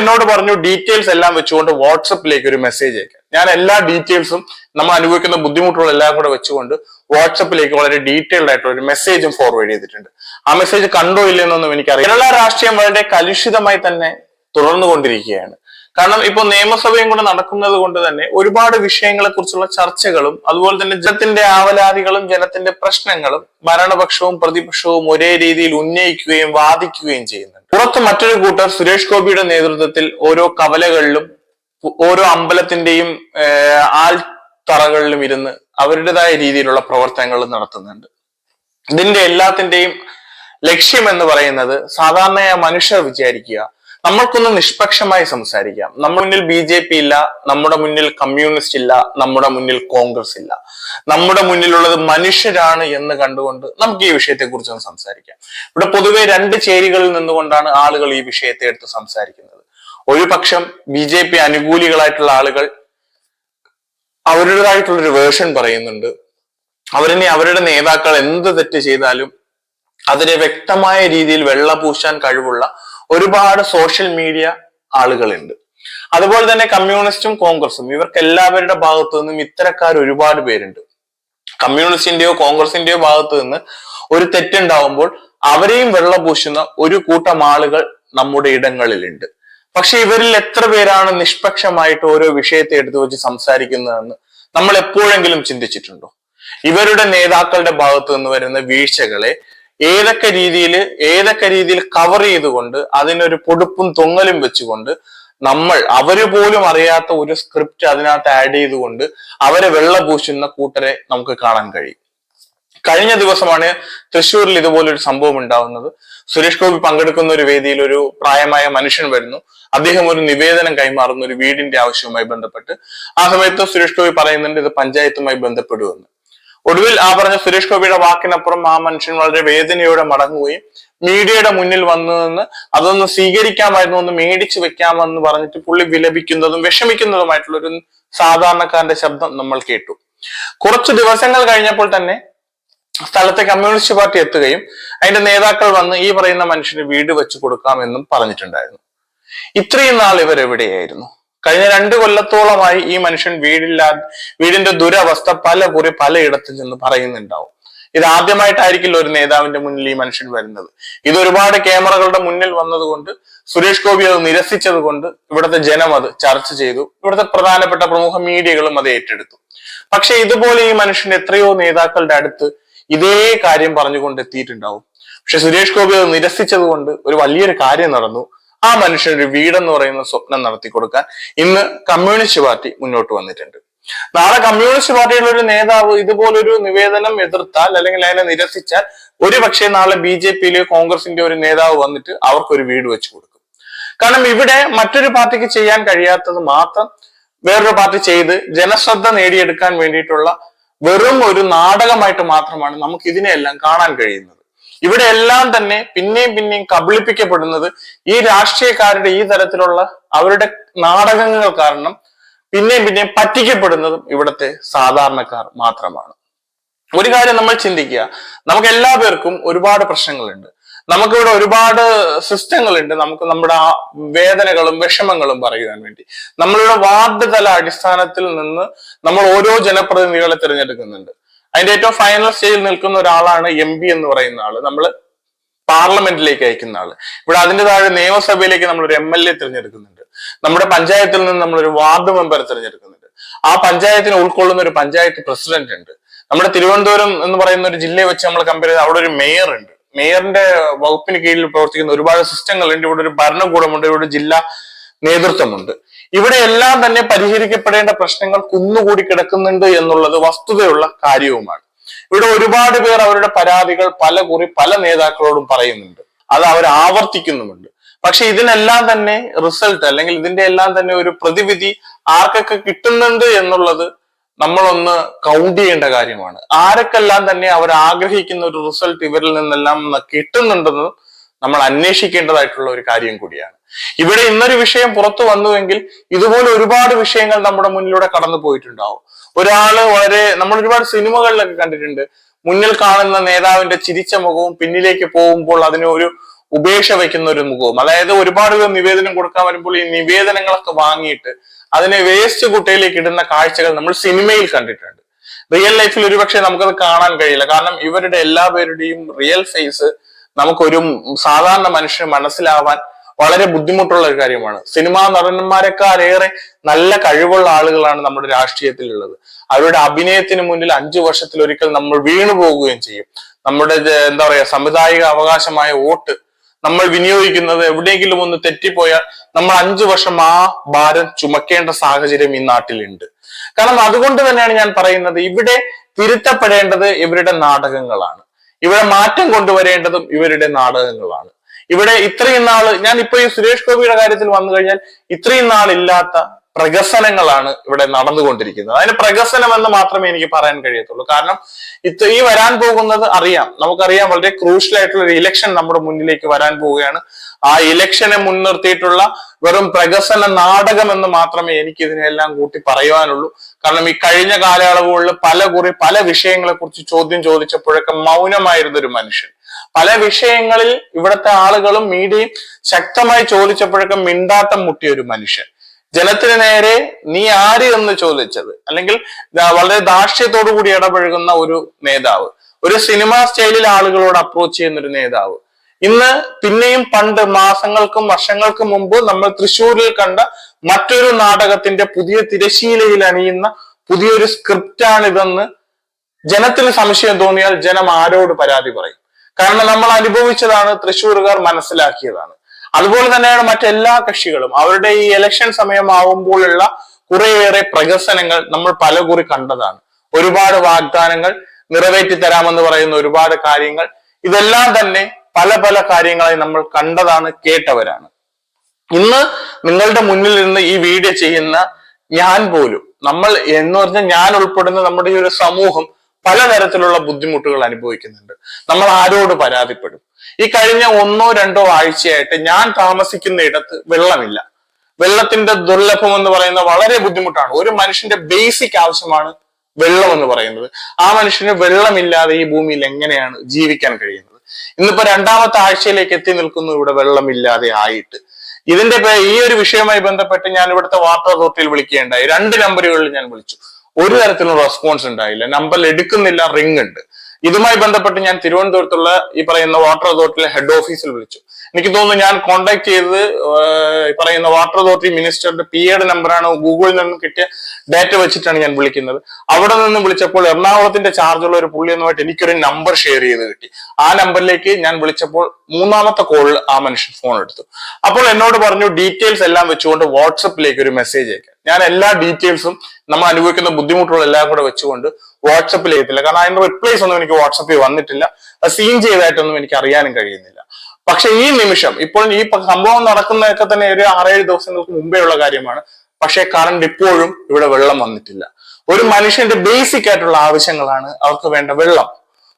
എന്നോട് പറഞ്ഞു ഡീറ്റെയിൽസ് എല്ലാം വെച്ചുകൊണ്ട് വാട്സപ്പിലേക്ക് ഒരു മെസ്സേജ് അയക്കാം. ഞാൻ എല്ലാ ഡീറ്റെയിൽസും നമ്മൾ അനുഭവിക്കുന്ന ബുദ്ധിമുട്ടുകൾ എല്ലാം കൂടെ വെച്ചുകൊണ്ട് വാട്സപ്പിലേക്ക് വളരെ ഡീറ്റെയിൽഡ് ആയിട്ടുള്ള ഒരു മെസ്സേജും ഫോർവേഡ് ചെയ്തിട്ടുണ്ട്. ആ മെസ്സേജ് കണ്ടോ ഇല്ലെന്നൊന്നും എനിക്കറിയാം കേരള രാഷ്ട്രീയം വളരെ കലുഷിതമായി തന്നെ തുടർന്നുകൊണ്ടിരിക്കുകയാണ്. കാരണം ഇപ്പോൾ നിയമസഭയും കൂടെ നടക്കുന്നത് കൊണ്ട് തന്നെ ഒരുപാട് വിഷയങ്ങളെ കുറിച്ചുള്ള ചർച്ചകളും അതുപോലെ തന്നെ ജനത്തിന്റെ ആവലാതികളും ജനത്തിന്റെ പ്രശ്നങ്ങളും ഭരണപക്ഷവും പ്രതിപക്ഷവും ഒരേ രീതിയിൽ ഉന്നയിക്കുകയും വാദിക്കുകയും ചെയ്യുന്നുണ്ട്. പുറത്ത് മറ്റൊരു കൂട്ടർ സുരേഷ് ഗോപിയുടെ നേതൃത്വത്തിൽ ഓരോ കവലകളിലും ഓരോ അമ്പലത്തിന്റെയും ആൾത്തറകളിലും ഇരുന്ന് അവരുടേതായ രീതിയിലുള്ള പ്രവർത്തനങ്ങൾ നടത്തുന്നുണ്ട്. ഇതിന്റെ എല്ലാത്തിന്റെയും ലക്ഷ്യം എന്ന് പറയുന്നത് സാധാരണയായ മനുഷ്യർ വിചാരിക്കുക നമ്മൾക്കൊന്ന് നിഷ്പക്ഷമായി സംസാരിക്കാം. നമ്മുടെ മുന്നിൽ ബി ജെ പി ഇല്ല നമ്മുടെ മുന്നിൽ കമ്മ്യൂണിസ്റ്റ് ഇല്ല നമ്മുടെ മുന്നിൽ കോൺഗ്രസ് ഇല്ല. നമ്മുടെ മുന്നിലുള്ളത് മനുഷ്യരാണ് എന്ന് കണ്ടുകൊണ്ട് നമുക്ക് ഈ വിഷയത്തെക്കുറിച്ച് ഒന്ന് സംസാരിക്കാം. ഇവിടെ പൊതുവെ രണ്ട് ചേരികളിൽ നിന്നുകൊണ്ടാണ് ആളുകൾ ഈ വിഷയത്തെ എടുത്ത് സംസാരിക്കുന്നത്. ഒരു പക്ഷം ബി ജെ പി അനുകൂലികളായിട്ടുള്ള ആളുകൾ അവരുടേതായിട്ടുള്ളൊരു വേർഷൻ പറയുന്നുണ്ട്. അവരിനെ അവരുടെ നേതാക്കൾ എന്ത് തെറ്റ് ചെയ്താലും അതിനെ വ്യക്തമായ രീതിയിൽ വെള്ള പൂശാൻ കഴിവുള്ള ഒരുപാട് സോഷ്യൽ മീഡിയ ആളുകളുണ്ട്. അതുപോലെ തന്നെ കമ്മ്യൂണിസ്റ്റും കോൺഗ്രസും ഇവർക്ക് എല്ലാവരുടെ ഭാഗത്തു നിന്നും ഇത്തരക്കാർ ഒരുപാട് പേരുണ്ട്. കമ്മ്യൂണിസ്റ്റിന്റെയോ കോൺഗ്രസിന്റെയോ ഭാഗത്തു നിന്ന് ഒരു തെറ്റുണ്ടാവുമ്പോൾ അവരെയും വെള്ളപൂശുന്ന ഒരു കൂട്ടം ആളുകൾ നമ്മുടെ ഇടങ്ങളിലുണ്ട്. പക്ഷെ ഇവരിൽ എത്ര പേരാണ് നിഷ്പക്ഷമായിട്ട് ഓരോ വിഷയത്തെ എടുത്തു വെച്ച് സംസാരിക്കുന്നതെന്ന് നമ്മൾ എപ്പോഴെങ്കിലും ചിന്തിച്ചിട്ടുണ്ടോ? ഇവരുടെ നേതാക്കളുടെ ഭാഗത്തു നിന്ന് വരുന്ന വീഴ്ചകളെ ഏതൊക്കെ രീതിയിൽ ഏതൊക്കെ രീതിയിൽ കവർ ചെയ്തുകൊണ്ട് അതിനൊരു പൊടുപ്പും തൊങ്ങലും വെച്ചുകൊണ്ട് നമ്മൾ അവർ പോലും അറിയാത്ത ഒരു സ്ക്രിപ്റ്റ് അതിനകത്ത് ആഡ് ചെയ്തുകൊണ്ട് അവരെ വെള്ളപൂശുന്ന കൂട്ടരെ നമുക്ക് കാണാൻ കഴിയും. കഴിഞ്ഞ ദിവസമാണ് തൃശ്ശൂരിൽ ഇതുപോലൊരു സംഭവം ഉണ്ടാവുന്നത്. സുരേഷ് ഗോപി പങ്കെടുക്കുന്ന ഒരു വേദിയിൽ ഒരു പ്രായമായ മനുഷ്യൻ വരുന്നു. അദ്ദേഹം ഒരു നിവേദനം കൈമാറുന്ന ഒരു വീടിന്റെ ആവശ്യവുമായി ബന്ധപ്പെട്ട്. ആ സമയത്ത് സുരേഷ് ഗോപി പറയുന്നുണ്ട് ഇത് പഞ്ചായത്തുമായി ബന്ധപ്പെടുമെന്ന്. ഒടുവിൽ ആ പറഞ്ഞ സുരേഷ് ഗോപിയുടെ വാക്കിനപ്പുറം ആ മനുഷ്യൻ വളരെ വേദനയോടെ മടങ്ങുകയും മീഡിയയുടെ മുന്നിൽ വന്നു നിന്ന് അതൊന്ന് സ്വീകരിക്കാമായിരുന്നു ഒന്ന് മേടിച്ചു വെക്കാമെന്ന് പറഞ്ഞിട്ട് പുള്ളി വിലപിക്കുന്നതും വിഷമിക്കുന്നതുമായിട്ടുള്ള ഒരു സാധാരണക്കാരന്റെ ശബ്ദം നമ്മൾ കേട്ടു. കുറച്ച് ദിവസങ്ങൾ കഴിഞ്ഞപ്പോൾ തന്നെ സ്ഥലത്തെ കമ്മ്യൂണിസ്റ്റ് പാർട്ടി എത്തുകയും അതിന്റെ നേതാക്കൾ വന്ന് ഈ പറയുന്ന മനുഷ്യന് വീട് വെച്ചു കൊടുക്കാമെന്നും പറഞ്ഞിട്ടുണ്ടായിരുന്നു. ഇത്രയും നാൾ ഇവർ എവിടെയായിരുന്നു കഴിഞ്ഞ രണ്ട് കൊല്ലത്തോളമായി ഈ മനുഷ്യൻ വീടില്ലാ വീടിന്റെ ദുരവസ്ഥ പല കുറി പലയിടത്തിൽ നിന്ന് പറയുന്നുണ്ടാവും. ഇത് ആദ്യമായിട്ടായിരിക്കില്ല ഒരു നേതാവിന്റെ മുന്നിൽ ഈ മനുഷ്യൻ വരുന്നത്. ഇത് ഒരുപാട് ക്യാമറകളുടെ മുന്നിൽ വന്നതുകൊണ്ട് സുരേഷ് ഗോപി അത് നിരസിച്ചത് കൊണ്ട് ഇവിടുത്തെ ജനം അത് ചർച്ച ചെയ്തു. ഇവിടുത്തെ പ്രധാനപ്പെട്ട പ്രമുഖ മീഡിയകളും അത് ഏറ്റെടുത്തു. പക്ഷെ ഇതുപോലെ ഈ മനുഷ്യൻ എത്രയോ നേതാക്കളുടെ അടുത്ത് ഇതേ കാര്യം പറഞ്ഞുകൊണ്ട് എത്തിയിട്ടുണ്ടാവും. പക്ഷെ സുരേഷ് ഗോപി അത് നിരസിച്ചത് കൊണ്ട് ഒരു വലിയൊരു കാര്യം നടന്നു. ആ മനുഷ്യൻ ഒരു വീടെന്ന് പറയുന്ന സ്വപ്നം നടത്തി കൊടുക്കാൻ ഇന്ന് കമ്മ്യൂണിസ്റ്റ് പാർട്ടി മുന്നോട്ട് വന്നിട്ടുണ്ട്. നാളെ കമ്മ്യൂണിസ്റ്റ് പാർട്ടിയുടെ ഒരു നേതാവ് ഇതുപോലൊരു നിവേദനം എതിർത്താൽ അല്ലെങ്കിൽ അതിനെ നിരസിച്ചാൽ ഒരു പക്ഷേ നാളെ ബി ജെ പിയിലെയോ കോൺഗ്രസിന്റെ ഒരു നേതാവ് വന്നിട്ട് അവർക്കൊരു വീട് വെച്ച് കൊടുക്കും. കാരണം ഇവിടെ മറ്റൊരു പാർട്ടിക്ക് ചെയ്യാൻ കഴിയാത്തത് മാത്രം വേറൊരു പാർട്ടി ചെയ്ത് ജനശ്രദ്ധ നേടിയെടുക്കാൻ വേണ്ടിയിട്ടുള്ള വെറും ഒരു നാടകമായിട്ട് മാത്രമാണ് നമുക്ക് ഇതിനെയെല്ലാം കാണാൻ കഴിയുന്നത്. ഇവിടെ എല്ലാം തന്നെ പിന്നെയും പിന്നെയും കബളിപ്പിക്കപ്പെടുന്നത് ഈ രാഷ്ട്രീയക്കാരുടെ ഈ തരത്തിലുള്ള അവരുടെ നാടകങ്ങൾ കാരണം പിന്നെയും പിന്നെയും പറ്റിക്കപ്പെടുന്നതും ഇവിടുത്തെ സാധാരണക്കാർ മാത്രമാണ്. ഒരു കാര്യം നമ്മൾ ചിന്തിക്കുക. നമുക്ക് എല്ലാ പേർക്കും ഒരുപാട് പ്രശ്നങ്ങളുണ്ട്. നമുക്കിവിടെ ഒരുപാട് സിസ്റ്റങ്ങളുണ്ട്. നമുക്ക് നമ്മുടെ ആ വേദനകളും വിഷമങ്ങളും പറയുവാൻ വേണ്ടി. നമ്മളിവിടെ വാർഡ് തല അടിസ്ഥാനത്തിൽ നിന്ന് നമ്മൾ ഓരോ ജനപ്രതിനിധികളെ തിരഞ്ഞെടുക്കുന്നുണ്ട്. അതിന്റെ ഏറ്റവും ഫൈനൽ സ്റ്റേജിൽ നിൽക്കുന്ന ഒരാളാണ് എം പി എന്ന് പറയുന്ന ആൾ. നമ്മൾ പാർലമെന്റിലേക്ക് അയക്കുന്ന ആൾ. ഇവിടെ അതിന്റെ താഴെ നിയമസഭയിലേക്ക് നമ്മൾ ഒരു എം എൽ എ തിരഞ്ഞെടുക്കുന്നുണ്ട്. നമ്മുടെ പഞ്ചായത്തിൽ നിന്ന് നമ്മളൊരു വാർഡ് മെമ്പർ തിരഞ്ഞെടുക്കുന്നുണ്ട്. ആ പഞ്ചായത്തിനെ ഉൾക്കൊള്ളുന്ന ഒരു പഞ്ചായത്ത് പ്രസിഡന്റ് ഉണ്ട്. നമ്മുടെ തിരുവനന്തപുരം എന്ന് പറയുന്ന ഒരു ജില്ലയെ വെച്ച് നമ്മൾ കമ്പയർ ചെയ്ത് അവിടെ ഒരു മേയർ ഉണ്ട്. മേയറിന്റെ വകുപ്പിന് കീഴിൽ പ്രവർത്തിക്കുന്ന ഒരുപാട് സിസ്റ്റങ്ങൾ ഉണ്ട് ഇവിടെ ഒരു ഭരണകൂടമുണ്ട്. ഇവിടെ ജില്ലാ നേതൃത്വമുണ്ട്. ഇവിടെ എല്ലാം തന്നെ പരിഹരിക്കപ്പെടേണ്ട പ്രശ്നങ്ങൾ കുന്നുകൂടി കിടക്കുന്നുണ്ട് എന്നുള്ളത് വസ്തുതയുള്ള കാര്യവുമാണ്. ഇവിടെ ഒരുപാട് പേർ അവരുടെ പരാതികൾ പല കുറി പല നേതാക്കളോടും പറയുന്നുണ്ട്. അത് അവർ ആവർത്തിക്കുന്നുമുണ്ട്. പക്ഷെ ഇതിനെല്ലാം തന്നെ റിസൾട്ട് അല്ലെങ്കിൽ ഇതിന്റെ എല്ലാം തന്നെ ഒരു പ്രതിവിധി ആർക്കൊക്കെ കിട്ടുന്നുണ്ട് എന്നുള്ളത് നമ്മളൊന്ന് കൗണ്ട് ചെയ്യേണ്ട കാര്യമാണ്. ആരൊക്കെല്ലാം തന്നെ അവർ ആഗ്രഹിക്കുന്ന ഒരു റിസൾട്ട് ഇവരിൽ നിന്നെല്ലാം കിട്ടുന്നുണ്ടെന്ന് നമ്മൾ അന്വേഷിക്കേണ്ടതായിട്ടുള്ള ഒരു കാര്യം കൂടിയാണ്. ഇവിടെ ഇന്നൊരു വിഷയം പുറത്തു വന്നുവെങ്കിൽ ഇതുപോലെ ഒരുപാട് വിഷയങ്ങൾ നമ്മുടെ മുന്നിലൂടെ കടന്നു പോയിട്ടുണ്ടാവും. ഒരാൾ വളരെ നമ്മൾ ഒരുപാട് സിനിമകളിലൊക്കെ കണ്ടിട്ടുണ്ട്. മുന്നിൽ കാണുന്ന നേതാവിന്റെ ചിരിച്ച മുഖവും പിന്നിലേക്ക് പോകുമ്പോൾ അതിന് ഒരു ഉപേക്ഷ വയ്ക്കുന്ന ഒരു മുഖവും. അതായത് ഒരുപാട് പേർ നിവേദനം കൊടുക്കാൻ വരുമ്പോൾ ഈ നിവേദനങ്ങളൊക്കെ വാങ്ങിയിട്ട് അതിനെ വേസ്റ്റ് കുട്ടയിലേക്ക് ഇടുന്ന കാഴ്ചകൾ നമ്മൾ സിനിമയിൽ കണ്ടിട്ടുണ്ട്. റിയൽ ലൈഫിൽ ഒരുപക്ഷെ നമുക്കത് കാണാൻ കഴിയില്ല. കാരണം ഇവരുടെ എല്ലാ പേരുടെയും റിയൽ ഫേസ് നമുക്കൊരു സാധാരണ മനുഷ്യന് മനസ്സിലാവാൻ വളരെ ബുദ്ധിമുട്ടുള്ള ഒരു കാര്യമാണ്. സിനിമാ നടന്മാരെക്കാളേറെ നല്ല കഴിവുള്ള ആളുകളാണ് നമ്മുടെ രാഷ്ട്രീയത്തിലുള്ളത്. അവരുടെ അഭിനയത്തിന് മുന്നിൽ അഞ്ചു വർഷത്തിൽ ഒരിക്കൽ നമ്മൾ വീണു പോകുകയും ചെയ്യും. നമ്മുടെ എന്താ പറയാ സമുദായിക അവകാശമായ വോട്ട് നമ്മൾ വിനിയോഗിക്കുന്നത് എവിടെയെങ്കിലും ഒന്ന് തെറ്റിപ്പോയാൽ നമ്മൾ അഞ്ചു വർഷം ആ ഭാരം ചുമക്കേണ്ട സാഹചര്യം ഈ നാട്ടിലുണ്ട്. കാരണം അതുകൊണ്ട് തന്നെയാണ് ഞാൻ പറയുന്നത് ഇവിടെ തിരുത്തപ്പെടേണ്ടത് ഇവരുടെ നാടകങ്ങളാണ്. ഇവിടെ മാറ്റം കൊണ്ടുവരേണ്ടതും ഇവരുടെ നാടകങ്ങളാണ്. ഇവിടെ ഇത്രയും നാൾ ഞാൻ ഇപ്പൊ ഈ സുരേഷ് ഗോപിയുടെ കാര്യത്തിൽ വന്നു കഴിഞ്ഞാൽ ഇത്രയും നാളില്ലാത്ത പ്രകസനങ്ങളാണ് ഇവിടെ നടന്നുകൊണ്ടിരിക്കുന്നത്. അതിന് പ്രകസനം എന്ന് മാത്രമേ എനിക്ക് പറയാൻ കഴിയത്തുള്ളൂ. കാരണം ഇത് ഈ വരാൻ പോകുന്നത് അറിയാം. നമുക്കറിയാം വളരെ ക്രൂഷ്യൽ ആയിട്ടുള്ള ഒരു ഇലക്ഷൻ നമ്മുടെ മുന്നിലേക്ക് വരാൻ പോവുകയാണ്. ആ ഇലക്ഷനെ മുൻനിർത്തിയിട്ടുള്ള വെറും പ്രകസന നാടകം എന്ന് മാത്രമേ എനിക്ക് ഇതിനെല്ലാം കൂട്ടി പറയുവാനുള്ളൂ. കാരണം ഈ കഴിഞ്ഞ കാലയളവുകളിൽ പല കുറി പല വിഷയങ്ങളെ കുറിച്ച് ചോദ്യം ചോദിച്ചപ്പോഴൊക്കെ മൗനമായിരുന്ന ഒരു മനുഷ്യൻ. പല വിഷയങ്ങളിൽ ഇവിടുത്തെ ആളുകളും മീഡിയയും ശക്തമായി ചോദിച്ചപ്പോഴൊക്കെ മിണ്ടാട്ടം മുട്ടിയ ഒരു മനുഷ്യൻ. ജനത്തിന് നേരെ നീ ആര് എന്ന് ചോദിച്ചത്? അല്ലെങ്കിൽ വളരെ ദാർഷ്ട്യത്തോടു കൂടി ഇടപഴകുന്ന ഒരു നേതാവ് ഒരു സിനിമ സ്റ്റൈലിൽ ആളുകളോട് അപ്രോച്ച് ചെയ്യുന്ന ഒരു നേതാവ്. ഇന്ന് പിന്നെയും പണ്ട് മാസങ്ങൾക്കും വർഷങ്ങൾക്കും മുമ്പ് നമ്മൾ തൃശ്ശൂരിൽ കണ്ട മറ്റൊരു നാടകത്തിന്റെ പുതിയ തിരശീലയിൽ അണിയുന്ന പുതിയൊരു സ്ക്രിപ്റ്റാണിതെന്ന് ജനത്തിന് സംശയം തോന്നിയാൽ ജനം ആരോട് പരാതി പറയും? കാരണം നമ്മൾ അനുഭവിച്ചതാണ് തൃശ്ശൂരുകാർ മനസ്സിലാക്കിയതാണ്. അതുപോലെ തന്നെയാണ് മറ്റെല്ലാ കക്ഷികളും. അവരുടെ ഈ ഇലക്ഷൻ സമയമാവുമ്പോഴുള്ള കുറേയേറെ പ്രകസനങ്ങൾ നമ്മൾ പലകുറി കണ്ടതാണ്. ഒരുപാട് വാഗ്ദാനങ്ങൾ നിറവേറ്റി തരാമെന്ന് പറയുന്ന ഒരുപാട് കാര്യങ്ങൾ. ഇതെല്ലാം തന്നെ പല പല കാര്യങ്ങളായി നമ്മൾ കണ്ടതാണ് കേട്ടവരാണ്. ഇന്ന് നിങ്ങളുടെ മുന്നിൽ നിന്ന് ഈ വീഡിയോ ചെയ്യുന്ന ഞാൻ പോലും നമ്മൾ എന്ന് പറഞ്ഞാൽ ഞാൻ ഉൾപ്പെടുന്ന നമ്മുടെ ഈ ഒരു സമൂഹം പലതരത്തിലുള്ള ബുദ്ധിമുട്ടുകൾ അനുഭവിക്കുന്നുണ്ട്. നമ്മൾ ആരോട് പരാതിപ്പെടും? ഈ കഴിഞ്ഞ ഒന്നോ രണ്ടോ ആഴ്ചയായിട്ട് ഞാൻ താമസിക്കുന്ന ഇടത്ത് വെള്ളമില്ല. വെള്ളത്തിന്റെ ദുർലഭം എന്ന് പറയുന്നത് വളരെ ബുദ്ധിമുട്ടാണ്. ഒരു മനുഷ്യന്റെ ബേസിക് ആവശ്യമാണ് വെള്ളം എന്ന് പറയുന്നത്. ആ മനുഷ്യന് വെള്ളമില്ലാതെ ഈ ഭൂമിയിൽ എങ്ങനെയാണ് ജീവിക്കാൻ കഴിയുന്നത്? ഇന്നിപ്പോ രണ്ടാമത്തെ ആഴ്ചയിലേക്ക് എത്തി നിൽക്കുന്നു ഇവിടെ വെള്ളമില്ലാതെ ആയിട്ട്. ഇതിന്റെ ഈ ഒരു വിഷയവുമായി ബന്ധപ്പെട്ട് ഞാൻ ഇവിടുത്തെ വാട്ടർ അതോറിറ്റിയിൽ വിളിക്കുകയുണ്ടായി. രണ്ട് നമ്പറുകളിൽ ഞാൻ വിളിച്ചു. ഒരു തരത്തിലുള്ള റെസ്പോൺസ് ഉണ്ടായില്ല. നമ്പർ എടുക്കുന്നില്ല റിംഗ് ഉണ്ട്. ഇതുമായി ബന്ധപ്പെട്ട് ഞാൻ തിരുവനന്തപുരത്തുള്ള ഈ പറയുന്ന വാട്ടർ അതോറിറ്റിയിലെ ഹെഡ് ഓഫീസിൽ വിളിച്ചു. എനിക്ക് തോന്നുന്നു ഞാൻ കോണ്ടാക്ട് ചെയ്തത് പറയുന്ന വാട്ടർ അതോറിറ്റി മിനിസ്റ്ററുടെ പി എയുടെ നമ്പറാണ് ഗൂഗിളിൽ നിന്നും കിട്ടിയ ഡാറ്റ വെച്ചിട്ടാണ് ഞാൻ വിളിക്കുന്നത്. അവിടെ നിന്ന് വിളിച്ചപ്പോൾ എറണാകുളത്തിന്റെ ചാർജുള്ള ഒരു പുള്ളിയുമായിട്ട് എനിക്കൊരു നമ്പർ ഷെയർ ചെയ്ത് കിട്ടി. ആ നമ്പറിലേക്ക് ഞാൻ വിളിച്ചപ്പോൾ മൂന്നാമത്തെ കോളിൽ ആ മനുഷ്യൻ ഫോൺ എടുത്തു. അപ്പോൾ എന്നോട് പറഞ്ഞു ഡീറ്റെയിൽസ് എല്ലാം വെച്ചുകൊണ്ട് വാട്സപ്പിലേക്ക് ഒരു മെസ്സേജ് അയക്കാം. ഞാൻ എല്ലാ ഡീറ്റെയിൽസും നമ്മൾ അനുഭവിക്കുന്ന ബുദ്ധിമുട്ടുകൾ എല്ലാം കൂടെ വെച്ചുകൊണ്ട് വാട്സപ്പിൽ ചെയ്തില്ല കാരണം അതിന്റെ റിപ്ലൈസ് ഒന്നും എനിക്ക് വാട്സപ്പിൽ വന്നിട്ടില്ല. സീൻ ചെയ്തതായിട്ടൊന്നും എനിക്ക് അറിയാനും കഴിയുന്നില്ല. പക്ഷെ ഈ നിമിഷം ഇപ്പോൾ ഈ സംഭവം നടക്കുന്നതൊക്കെ തന്നെ ഒരു ആറേഴ് ദിവസങ്ങൾക്ക് മുമ്പേ ഉള്ള കാര്യമാണ്. പക്ഷേ കറണ്ട് ഇപ്പോഴും ഇവിടെ വെള്ളം വന്നിട്ടില്ല. ഒരു മനുഷ്യന്റെ ബേസിക് ആയിട്ടുള്ള ആവശ്യങ്ങളാണ് അവർക്ക് വേണ്ട വെള്ളം.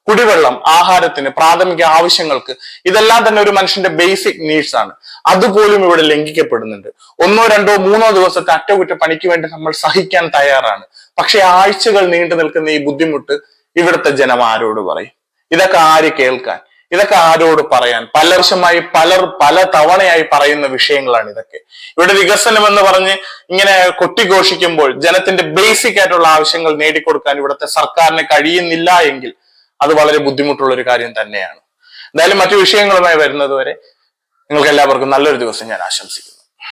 കുടിവെള്ളം ആഹാരത്തിന് പ്രാഥമിക ആവശ്യങ്ങൾക്ക് ഇതെല്ലാം തന്നെ ഒരു മനുഷ്യന്റെ ബേസിക് നീഡ്സ് ആണ്. അതുപോലും ഇവിടെ ലംഘിക്കപ്പെടുന്നുണ്ട്. ഒന്നോ രണ്ടോ മൂന്നോ ദിവസത്തെ അറ്റകുറ്റ പണിക്ക് വേണ്ടി നമ്മൾ സഹിക്കാൻ തയ്യാറാണ്. പക്ഷെ ആഴ്ചകൾ നീണ്ടു നിൽക്കുന്ന ഈ ബുദ്ധിമുട്ട് ഇവിടുത്തെ ജനം ആരോട് പറയും? ഇതൊക്കെ ആര് കേൾക്കാൻ? ഇതൊക്കെ ആരോട് പറയാൻ? പല വർഷമായി പലർ പല തവണയായി പറയുന്ന വിഷയങ്ങളാണ് ഇതൊക്കെ. ഇവിടെ വികസനം എന്ന് പറഞ്ഞ് ഇങ്ങനെ കൊട്ടിഘോഷിക്കുമ്പോൾ ജനത്തിന്റെ ബേസിക് ആയിട്ടുള്ള ആവശ്യങ്ങൾ നേടിക്കൊടുക്കാൻ ഇവിടുത്തെ സർക്കാരിന് കഴിയുന്നില്ല എങ്കിൽ അത് വളരെ ബുദ്ധിമുട്ടുള്ള ഒരു കാര്യം തന്നെയാണ്. എന്തായാലും മറ്റു വിഷയങ്ങളുമായി വരുന്നത് വരെ നിങ്ങൾക്ക് എല്ലാവർക്കും നല്ലൊരു ദിവസം ഞാൻ ആശംസിക്കുന്നു.